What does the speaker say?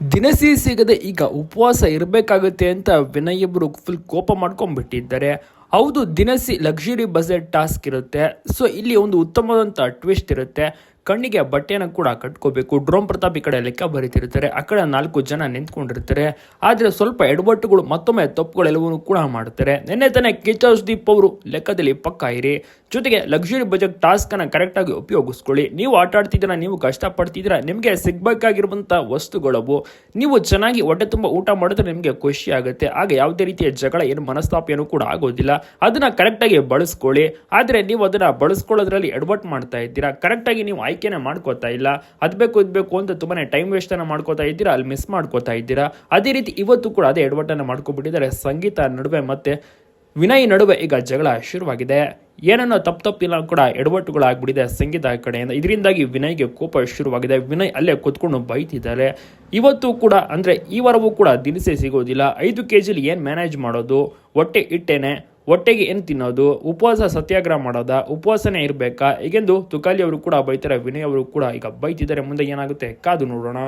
ದಿನಸಿ ಸಿಗದೆ ಈಗ ಉಪವಾಸ ಇರಬೇಕಾಗುತ್ತೆ ಅಂತ ವಿನಯ್ ಇಬ್ಬರು ಫುಲ್ ಕೋಪ ಮಾಡ್ಕೊಂಡ್ಬಿಟ್ಟಿದ್ದಾರೆ. ಹೌದು, ದಿನಸಿ ಲಕ್ಸುರಿ ಬಜೆಟ್ ಟಾಸ್ಕ್ ಇರುತ್ತೆ. ಸೊ ಇಲ್ಲಿ ಒಂದು ಉತ್ತಮವಾದಂಥ ಟ್ವಿಸ್ಟ್ ಇರುತ್ತೆ. ಕಣ್ಣಿಗೆ ಬಟ್ಟೆಯನ್ನು ಕೂಡ ಕಟ್ಕೋಬೇಕು. ಡ್ರೋನ್ ಪ್ರತಾಪ್ ಈ ಕಡೆ ಲೆಕ್ಕ ಬರೀತಿರ್ತಾರೆ. ಆ ಕಡೆ ನಾಲ್ಕು ಜನ ನಿಂತ್ಕೊಂಡಿರ್ತಾರೆ. ಆದರೆ ಸ್ವಲ್ಪ ಎಡವಟ್ಟುಗಳು ಮತ್ತೊಮ್ಮೆ ತಪ್ಪುಗಳೆಲ್ಲವನ್ನೂ ಕೂಡ ಮಾಡ್ತಾರೆ. ನಿನ್ನೆ ತಾನೇ ಕಿಚ್ಚ ಸುದೀಪ್ ಅವರು ಲೆಕ್ಕದಲ್ಲಿ ಪಕ್ಕ ಇರಿ. ಜೊತೆಗೆ ಲಕ್ಸುರಿ ಬಜೆಟ್ ಟಾಸ್ಕನ್ನು ಕರೆಕ್ಟಾಗಿ ಉಪಯೋಗಿಸ್ಕೊಳ್ಳಿ. ನೀವು ಆಟ ನೀವು ಕಷ್ಟಪಡ್ತಿದ್ದೀರಾ, ನಿಮಗೆ ಸಿಗಬೇಕಾಗಿರುವಂಥ ವಸ್ತುಗಳವು, ನೀವು ಚೆನ್ನಾಗಿ ಹೊಟ್ಟೆ ತುಂಬ ಊಟ ಮಾಡಿದ್ರೆ ನಿಮಗೆ ಖುಷಿ ಆಗುತ್ತೆ. ಆಗ ಯಾವುದೇ ರೀತಿಯ ಜಗಳ ಏನು ಮನಸ್ತಾಪ ಏನು ಕೂಡ ಆಗೋದಿಲ್ಲ. ಅದನ್ನ ಕರೆಕ್ಟಾಗಿ ಬಳಸ್ಕೊಳ್ಳಿ. ಆದರೆ ನೀವು ಅದನ್ನ ಬಳಸ್ಕೊಳ್ಳೋದ್ರಲ್ಲಿ ಎಡವಟ್ಟು ಮಾಡ್ತಾ ಇದ್ದೀರಾ ಕರೆಕ್ಟಾಗಿ ನೀವು ಆಯ್ಕೆನೇ ಮಾಡ್ಕೋತಾ ಇಲ್ಲ. ಅದು ಬೇಕು, ಇದು ಬೇಕು ಅಂತ ತುಂಬಾ ಟೈಮ್ ವೇಸ್ಟನ್ನು ಮಾಡ್ಕೋತಾ ಇದ್ದೀರಾ, ಅಲ್ಲಿ ಮಿಸ್ ಮಾಡ್ಕೋತಾ ಇದ್ದೀರಾ. ಅದೇ ರೀತಿ ಇವತ್ತು ಕೂಡ ಅದೇ ಎಡವಟ್ಟನ್ನು ಮಾಡ್ಕೊಬಿಟ್ಟಿದ್ದಾರೆ. ಸಂಗೀತ ನಡುವೆ ಮತ್ತೆ ವಿನಯ್ ನಡುವೆ ಈಗ ಜಗಳ ಶುರುವಾಗಿದೆ. ಏನನ್ನೋ ತಪ್ಪು ತಪ್ಪಿಲ್ಲ ಕೂಡ ಎಡವಟ್ಟುಗಳಾಗ್ಬಿಟ್ಟಿದೆ ಸಂಗೀತ ಕಡೆಯಿಂದ. ಇದರಿಂದಾಗಿ ವಿನಯ್ಗೆ ಕೋಪ ಶುರುವಾಗಿದೆ. ವಿನಯ್ ಅಲ್ಲೇ ಕುತ್ಕೊಂಡು ಬೈತಿದ್ದಾರೆ ಇವತ್ತು ಕೂಡ ಅಂದರೆ ಈ ವಾರವೂ ಕೂಡ ದಿನಸೆ ಸಿಗೋದಿಲ್ಲ. ಐದು ಕೆ ಜಿಲಿ ಏನು ಮ್ಯಾನೇಜ್ ಮಾಡೋದು? ಹೊಟ್ಟೆ ಇಟ್ಟೇನೆ ಹೊಟ್ಟೆಗೆ ಏನು ತಿನ್ನೋದು? ಉಪವಾಸ ಸತ್ಯಾಗ್ರಹ ಮಾಡೋದಾ? ಉಪವಾಸನೇ ಇರಬೇಕಾ? ಹೀಗೆಂದು ತುಕಾಲಿ ಅವರು ಕೂಡ ಬೈತಾರೆ, ವಿನಯ್ ಅವರು ಕೂಡ ಈಗ ಬೈತಿದ್ದಾರೆ. ಮುಂದೆ ಏನಾಗುತ್ತೆ? ಕಾದು ನೋಡೋಣ.